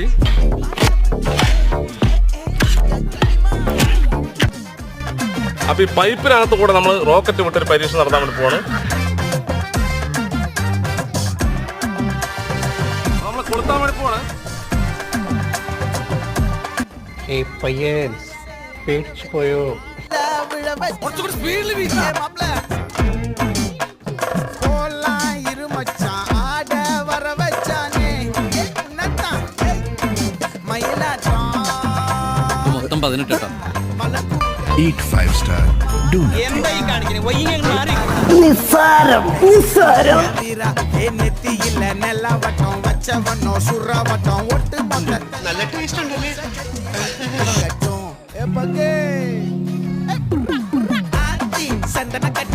Ready അപ്പൊ ഈ പൈപ്പിനകത്ത് കൂടെ നമ്മൾ റോക്കറ്റ് വിട്ടൊരു പരീക്ഷ നടത്താൻ വേണ്ടി പോവാണ്. നമ്മൾ കൊളുത്താൻ വേണ്ടി പോവാണ്. ഏയ് പയ്യൻ പേടിച്ചു പോയോ? കുറച്ചുകൂടി സ്പീഡിൽ വീശാം. മൊത്തം പതിനെട്ട് കേട്ടോ ഈറ്റ് ഫൈവ് സ്റ്റാർ നിസ്സാരം നിസ്സാരം നല്ല ടേസ്റ്റ് ഉണ്ടല്ലേ? ചന്ദനക്കട്ട